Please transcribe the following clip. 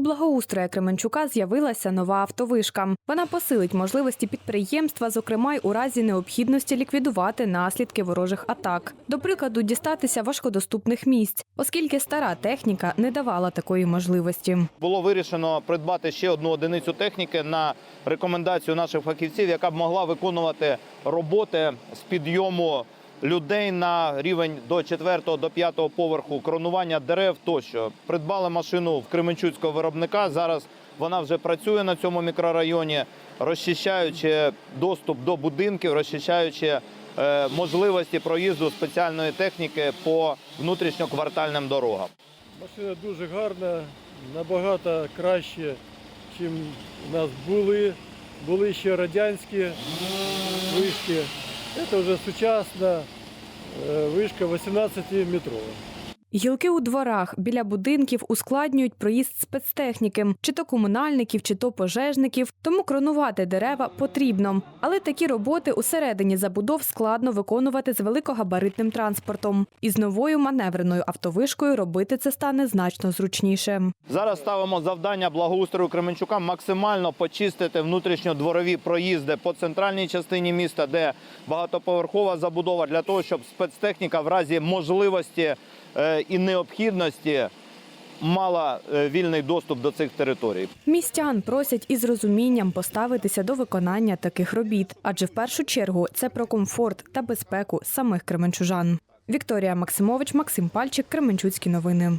благоустрою Кременчука з'явилася нова автовишка. Вона посилить можливості підприємства, зокрема й у разі необхідності ліквідувати наслідки ворожих атак. До прикладу, дістатися важкодоступних місць, оскільки стара техніка не давала такої можливості. Було вирішено придбати ще одну одиницю техніки на рекомендацію наших фахівців, яка б могла виконувати роботи з підйому людей на рівень до 4 до 5 поверху, кронування дерев тощо. Придбали машину в Кременчуцького виробника. Зараз вона вже працює на цьому мікрорайоні, розчищаючи доступ до будинків, розчищаючи е, можливості проїзду спеціальної техніки по внутрішньоквартальним дорогам. Машина дуже гарна, набагато краще, ніж у нас були. Були ще радянські вишки. Це уже сучасная вышка 18-метрова. Гілки у дворах біля будинків ускладнюють проїзд спецтехніки, чи то комунальників, чи то пожежників. Тому кронувати дерева потрібно. Але такі роботи усередині забудов складно виконувати з великогабаритним транспортом. І з новою маневреною автовишкою робити це стане значно зручніше. Зараз ставимо завдання благоустрою Кременчука максимально почистити внутрішньодворові проїзди по центральній частині міста, де багатоповерхова забудова, для того, щоб спецтехніка в разі можливості і необхідності мала е, вільний доступ до цих територій. Містян просять із розумінням поставитися до виконання таких робіт, адже в першу чергу це про комфорт та безпеку самих кременчужан. Вікторія Максимович, Максим Пальчик, Кременчуцькі новини.